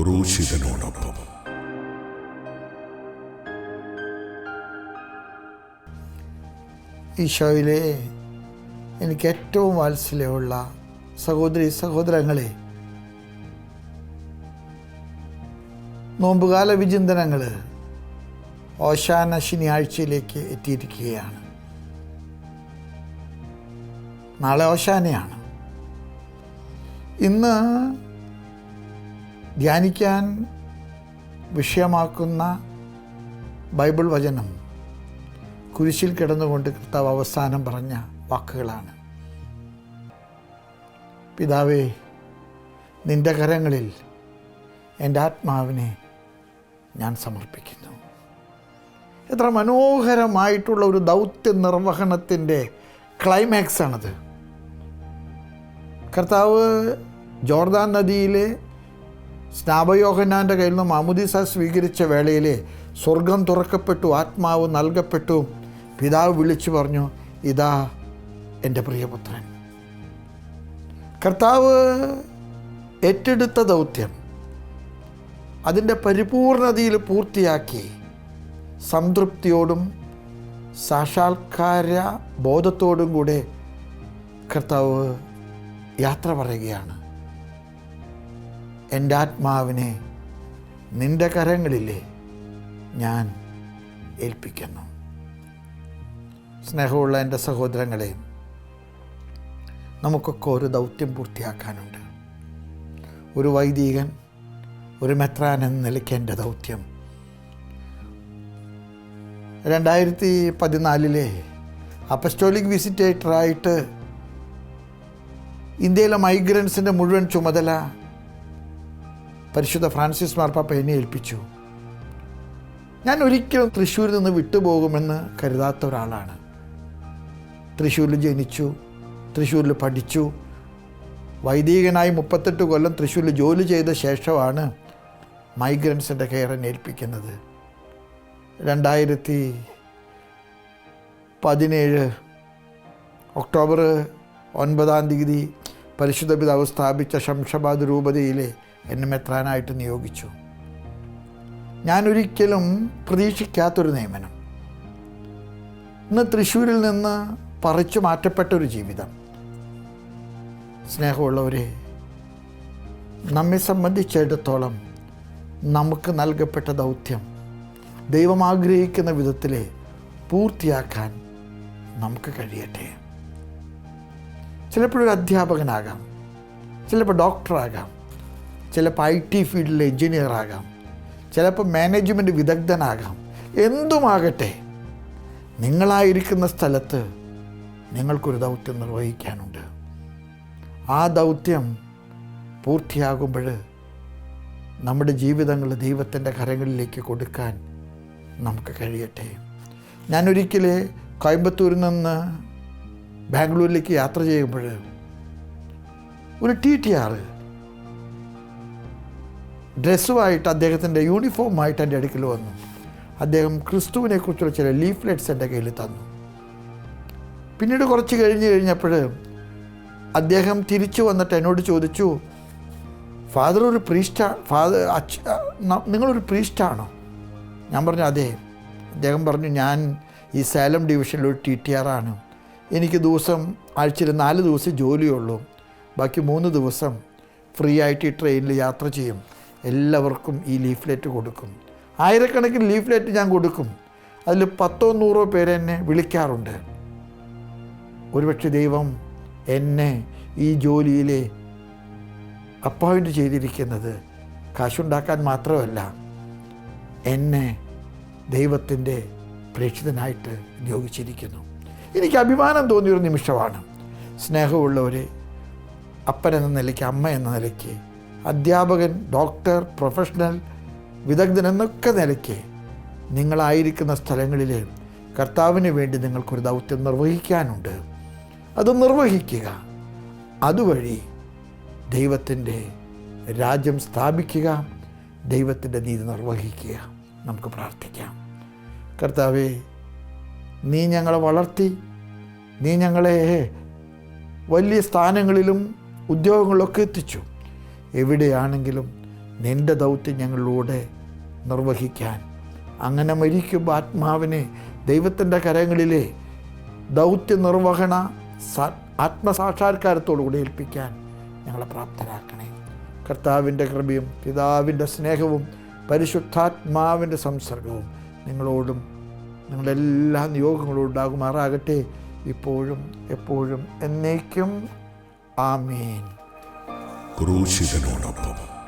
ക്രൂശിതനോടൊപ്പം. ഈശോയിലെ എനിക്ക് ഏറ്റവും വാത്സല്യമുള്ള സഹോദരി സഹോദരങ്ങളെ നോമ്പുകാല വിചിന്തനങ്ങൾ ഓശാന ശനിയാഴ്ചയിലേക്ക് എത്തിയിരിക്കുകയാണ്. നാളെ ഓശാനയാണ്. ഇന്ന് ധ്യാനിക്കാൻ വിഷയമാക്കുന്ന ബൈബിൾ വചനം കുരിശിൽ കിടന്നുകൊണ്ട് കർത്താവ് അവസാനം പറഞ്ഞ വാക്കുകളാണ്. പിതാവേ നിന്റെ കരങ്ങളിൽ എന്റെ ആത്മാവിനെ ഞാൻ സമർപ്പിക്കുന്നു. എത്ര മനോഹരമായിട്ടുള്ള ഒരു ദൗത്യ നിർവഹണത്തിന്റെ ക്ലൈമാക്സാണത് കർത്താവ് ജോർദാൻ നദിയിലെ സ്നാപയോഹനാന്റെ കയ്യിൽ നിന്ന് മാമുദീസ സ്വീകരിച്ച വേളയിലെ സ്വർഗം തുറക്കപ്പെട്ടു ആത്മാവ് നൽകപ്പെട്ടു. പിതാവ് വിളിച്ചു പറഞ്ഞു ഇതാ എന്റെ പ്രിയപുത്രൻ. കർത്താവ് ഏറ്റെടുത്ത ദൗത്യം അതിന്റെ പരിപൂർണതയിൽ പൂർത്തിയാക്കി സംതൃപ്തിയോടും സാക്ഷാത്കാര ബോധത്തോടും കൂടെ കർത്താവ് യാത്ര പറയുകയാണ്. എന്റെ ആത്മാവിനെ നിന്റെ കരങ്ങളിലെ ഞാൻ ഏൽപ്പിക്കുന്നു. സ്നേഹമുള്ള എന്റെ സഹോദരങ്ങളെ നമുക്കൊക്കെ ഒരു ദൗത്യം പൂർത്തിയാക്കാനുണ്ട്. ഒരു വൈദികൻ ഒരു മെത്രാൻ എന്ന നിലയ്ക്ക് എന്റെ ദൗത്യം. രണ്ടായിരത്തി പതിനാലിലെ അപ്പസ്റ്റോളിക് വിസിറ്റേറ്ററായിട്ട് ഇന്ത്യയിലെ മൈഗ്രൻസിന്റെ മുഴുവൻ ചുമതല പരിശുദ്ധ ഫ്രാൻസിസ് മാർപ്പാപ്പ എന്നെ ഏൽപ്പിച്ചു. ഞാൻ ഒരിക്കലും തൃശ്ശൂരിൽ നിന്ന് വിട്ടുപോകുമെന്ന് കരുതാത്ത ഒരാളാണ്. തൃശ്ശൂരിൽ ജനിച്ചു തൃശ്ശൂരിൽ പഠിച്ചു വൈദികനായി മുപ്പത്തെട്ട് കൊല്ലം തൃശ്ശൂരിൽ ജോലി ചെയ്ത ശേഷമാണ് മൈഗ്രൻസിന്റെ കെയർ ഏൽപ്പിക്കുന്നത്. രണ്ടായിരത്തി പതിനേഴ് ഒക്ടോബർ ഒൻപതാം തീയതി പരിശുദ്ധ പിതാവ് സ്ഥാപിച്ച ശംഷാബാദ് രൂപതയിലെ എന്നെ മെത്രാനായിട്ട് നിയോഗിച്ചു. ഞാനൊരിക്കലും പ്രതീക്ഷിക്കാത്തൊരു നിയമനം. ഇന്ന് തൃശ്ശൂരിൽ നിന്ന് പറിച്ചു മാറ്റപ്പെട്ട ഒരു ജീവിതം. സ്നേഹമുള്ളവരെ നമ്മെ സംബന്ധിച്ചിടത്തോളം നമുക്ക് നൽകപ്പെട്ട ദൗത്യം ദൈവം ആഗ്രഹിക്കുന്ന വിധത്തിൽ പൂർത്തിയാക്കാൻ നമുക്ക് കഴിയട്ടെ. ചിലപ്പോഴൊരു അധ്യാപകനാകാം ചിലപ്പോൾ ഡോക്ടറാകാം ചിലപ്പോൾ ഐ ടി ഫീൽഡിലെ എഞ്ചിനീയർ ആകാം ചിലപ്പോൾ മാനേജ്മെന്റ് വിദഗ്ധനാകാം. എന്തുമാകട്ടെ നിങ്ങളായിരിക്കുന്ന സ്ഥലത്ത് നിങ്ങൾക്കൊരു ദൗത്യം നിർവഹിക്കാനുണ്ട്. ആ ദൗത്യം പൂർത്തിയാകുമ്പോൾ നമ്മുടെ ജീവിതങ്ങൾ ദൈവത്തിന്റെ കരങ്ങളിലേക്ക് കൊടുക്കാൻ നമുക്ക് കഴിയട്ടെ. ഞാനൊരിക്കൽ കോയമ്പത്തൂരിൽ നിന്ന് ബാംഗ്ലൂരിലേക്ക് യാത്ര ചെയ്യുമ്പോൾ ഒരു ടി ടി ആറ് ഡ്രസ്സുമായിട്ട് അദ്ദേഹത്തിന്റെ യൂണിഫോമായിട്ട് എന്റെ അടുക്കൽ വന്നു. അദ്ദേഹം ക്രിസ്തുവിനെക്കുറിച്ചുള്ള ചില ലീഫ്ലെറ്റ്സ് എന്റെ കയ്യിൽ തന്നു. പിന്നീട് കുറച്ച് കഴിഞ്ഞ് കഴിഞ്ഞപ്പോൾ അദ്ദേഹം തിരിച്ചു വന്നിട്ട് എന്നോട് ചോദിച്ചു ഫാദർ ഒരു പ്രീസ്റ്റാ ഫാദർ അച്ഛ നിങ്ങളൊരു പ്രീസ്റ്റാണോ? ഞാൻ പറഞ്ഞു അതെ. അദ്ദേഹം പറഞ്ഞു ഞാൻ ഈ സേലം ഡിവിഷനിൽ ഒരു ടി ടി ആറാണ് എനിക്ക് ദിവസം ആഴ്ചയിൽ നാല് ദിവസം ജോലിയുള്ളൂ ബാക്കി മൂന്ന് ദിവസം ഫ്രീ ആയിട്ട് ഈ ട്രെയിനിൽ യാത്ര ചെയ്യും. എല്ലാവർക്കും ഈ ലീഫ്ലെറ്റ് കൊടുക്കും. ആയിരക്കണക്കിന് ലീഫ്ലെറ്റ് ഞാൻ കൊടുക്കും. അതിൽ പത്തോ നൂറോ പേരെ എന്നെ വിളിക്കാറുണ്ട്. ഒരുപക്ഷെ ദൈവം എന്നെ ഈ ജോലിയിൽ അപ്പോയിന്റ് ചെയ്തിരിക്കുന്നത് കാശുണ്ടാക്കാൻ മാത്രമല്ല എന്നെ ദൈവത്തിന്റെ പ്രേക്ഷിതനായിട്ട് നിയോഗിച്ചിരിക്കുന്നു. എനിക്ക് അഭിമാനം തോന്നിയൊരു നിമിഷമാണ്. സ്നേഹമുള്ളവരെ അപ്പനെന്ന നിലയ്ക്ക് അമ്മ എന്ന നിലയ്ക്ക് അധ്യാപകൻ ഡോക്ടർ പ്രൊഫഷണൽ വിദഗ്ധൻ എന്നൊക്കെ നിലയ്ക്ക് നിങ്ങളായിരിക്കുന്ന സ്ഥലങ്ങളിൽ കർത്താവിന് വേണ്ടി നിങ്ങൾക്കൊരു ദൗത്യം നിർവഹിക്കാനുണ്ട്. അത് നിർവഹിക്കുക. അതുവഴി ദൈവത്തിന്റെ രാജ്യം സ്ഥാപിക്കുക ദൈവത്തിന്റെ നീതി നിർവഹിക്കുക. നമുക്ക് പ്രാർത്ഥിക്കാം. കർത്താവെ നീ ഞങ്ങളെ വളർത്തി നീ ഞങ്ങളെ വലിയ സ്ഥാനങ്ങളിലും ഉദ്യോഗങ്ങളിലൊക്കെ എത്തിച്ചു. എവിടെയാണെങ്കിലും നിന്റെ ദൗത്യം ഞങ്ങളിലൂടെ നിർവഹിക്കാൻ. അങ്ങനെ മരിക്കും ആത്മാവിനെ ദൈവത്തിന്റെ കരങ്ങളിലെ ദൗത്യ നിർവഹണ സ- ആത്മസാക്ഷാത്കാരത്തോടു കൂടി ഏൽപ്പിക്കാൻ ഞങ്ങളെ പ്രാപ്തരാക്കണേ. കർത്താവിന്റെ കൃപയും പിതാവിന്റെ സ്നേഹവും പരിശുദ്ധാത്മാവിന്റെ സംസർഗവും നിങ്ങളോടും എല്ലാ നിയോഗങ്ങളും ഉണ്ടാകുമാറാകട്ടെ. ഇപ്പോഴും എപ്പോഴും എന്നേക്കും. ആമേൻ. ക്രൂശിതനോടൊപ്പം.